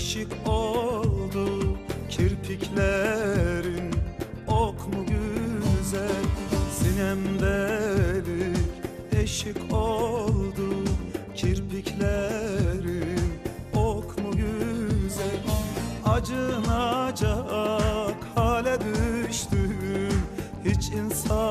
Deşik oldu kirpiklerin Ok mu güzel? Sinem delik Deşik oldu kirpiklerin Ok mu güzel? Acınacak hale düştüm Hiç insafım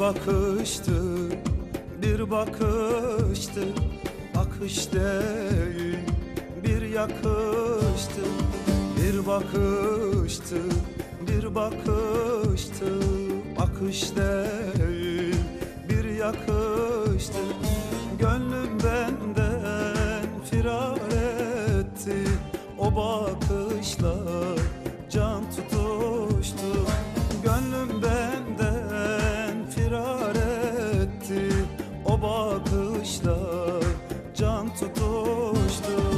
bakıştı, bir bakıştı. Akış değil, bir yakıştı. Bir bakıştı, bir bakıştı. Akış değil, rosto.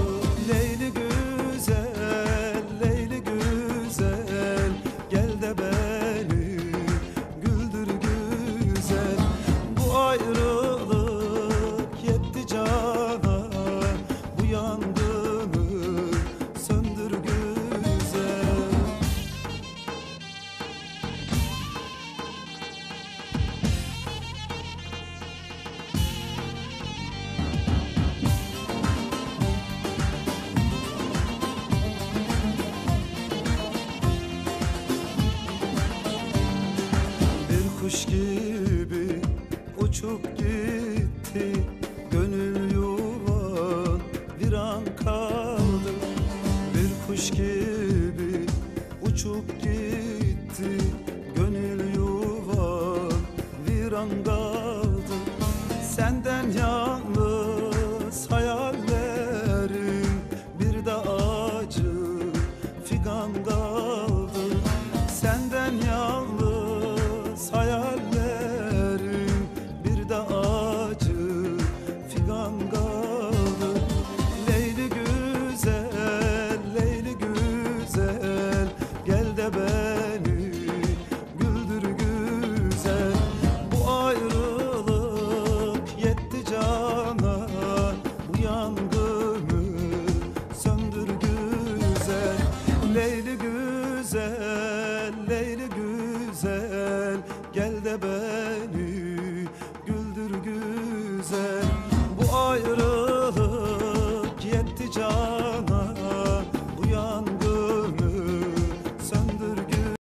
Uçup gitti. Gönül yuvan viran kaldı. Bir kuş gibi uçup gitti. Gönül yuvan viran kaldı. Senden yalnız hayallerim Bir de acı figan kaldı Leyli güzel,